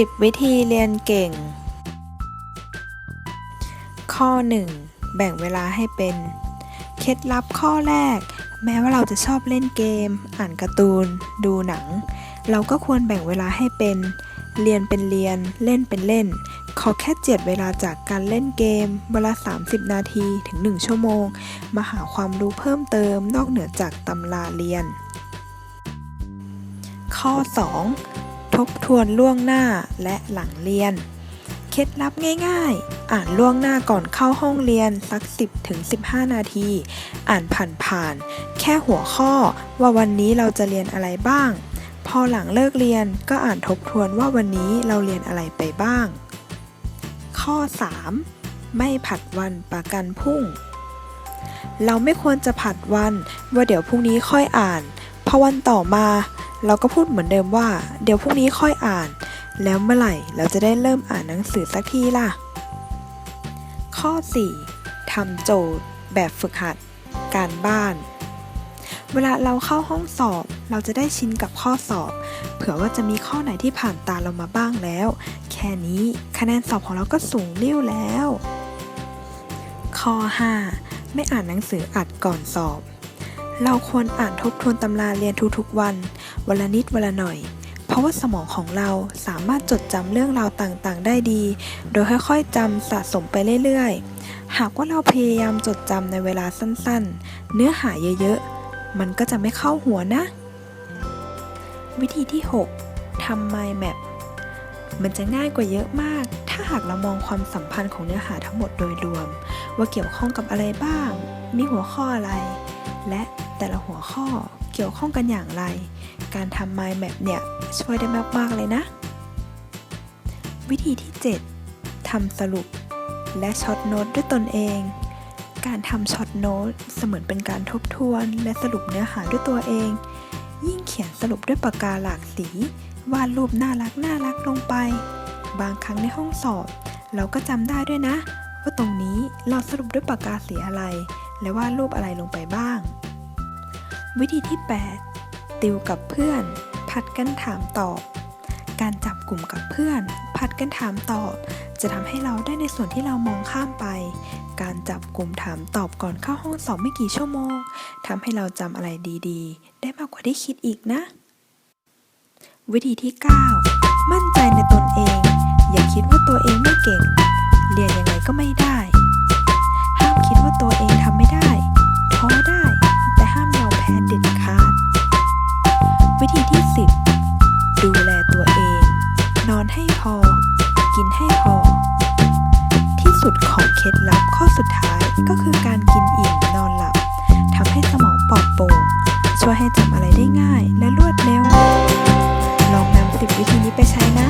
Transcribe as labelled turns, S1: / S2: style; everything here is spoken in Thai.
S1: 10 วิธีเรียนเก่ง ข้อ 1 แบ่งเวลาให้เป็น เคล็ดลับข้อแรก แม้ว่าเราจะชอบเล่นเกม อ่านการ์ตูน ดูหนัง เราก็ควรแบ่งเวลาให้เป็น เรียนเป็นเรียน เล่นเป็นเล่น ขอแค่เจ็ดเวลาจากการเล่นเกม เวลา 30 นาทีถึง 1 ชั่วโมง มาหาความรู้เพิ่มเติมนอกเหนือจากตำราเรียน ข้อ 2 บทวนล่วงหน้าและหลังเรียน เคล็ดลับง่ายๆ อ่านล่วงหน้าก่อนเข้าห้องเรียนสัก 10ถึง15 นาที อ่านผ่านๆ แค่หัวข้อว่าวันนี้เราจะเรียนอะไรบ้าง พอหลังเลิกเรียนก็อ่านทบทวนว่าวันนี้เราเรียนอะไรไปบ้าง ข้อ 3 ไม่ผัดวันประกันพรุ่ง เราไม่ควรจะผัดวันว่าเดี๋ยวพรุ่งนี้ค่อยอ่าน อวันต่อมา เราก็พูดเหมือนเดิมว่า เดี๋ยวพรุ่งนี้ค่อยอ่าน แล้วเมื่อไหร่เราจะได้เริ่มอ่านหนังสือสักทีล่ะ ข้อ 4. ทำโจทย์ แบบฝึกหัด การบ้าน เวลาเราเข้าห้องสอบ เราจะได้ชินกับข้อสอบ เผื่อว่าจะมีข้อไหนที่ผ่านตาเรามาบ้างแล้ว แค่นี้คะแนนสอบของเราก็สูงริ่วแล้ว ข้อ 5 ไม่อ่านหนังสืออัดก่อนสอบ เราควรอ่านทบทวนตำราเรียนทุกๆวัน วันละนิดวันละหน่อย เพราะว่าสมองของเราสามารถจดจำเรื่องราวต่างๆ ได้ดี โดยค่อยๆจำสะสมไปเรื่อยๆ หากว่าเราพยายามจดจำในเวลาสั้นๆ เนื้อหาเยอะๆ มันก็จะไม่เข้าหัวนะ วิธีที่ 6ทำ mind map มันจะง่ายกว่าเยอะมาก ถ้าหากเรามองความสัมพันธ์ของเนื้อหาทั้งหมดโดยรวม ว่าเกี่ยวข้องกับอะไรบ้าง มีหัวข้ออะไร และแต่ละหัวข้อเกี่ยวข้องกันอย่างไร การทำ mind map เนี่ย ช่วยได้มาก ๆ เลยนะ วิธีที่ 7ทำสรุป และช็อตโน้ตด้วยตนเอง การทำช็อตโน้ตเสมือนเป็นการทบทวน และสรุปเนื้อหาด้วยตัวเอง ยิ่งเขียนสรุปด้วยปากกาหลากสี วาดรูปน่ารักน่ารักลงไป บางครั้งในห้องสอบ เราก็จำได้ด้วยนะ ว่าตรงนี้เราสรุปด้วยปากกาสีอะไร และวาดรูปอะไรลงไปบ้าง วิธีที่ 8 ติวกับเพื่อน ผัดกันถามตอบ การจับกลุ่มกับเพื่อน ผัดกันถามตอบ จะทำให้เราได้ในส่วนที่เรามองข้ามไป การจับกลุ่มถามตอบก่อนเข้าห้องสอบไม่กี่ชั่วโมงทำให้เราจำอะไรดีๆ ได้มากกว่าที่คิดอีกนะ วิธีที่ 9 มั่นใจในตนเอง อย่าคิดว่าตัวเองไม่เก่ง เรียนยังไงก็ไม่ได้ สุดของเคล็ดลับข้อสุดท้ายก็คือการกินอิ่มนอนหลับทำให้สมองปลอดโปร่งช่วยให้จำอะไรได้ง่ายและรวดเร็ว ลองนำสิบวิธีนี้ไปใช้นะ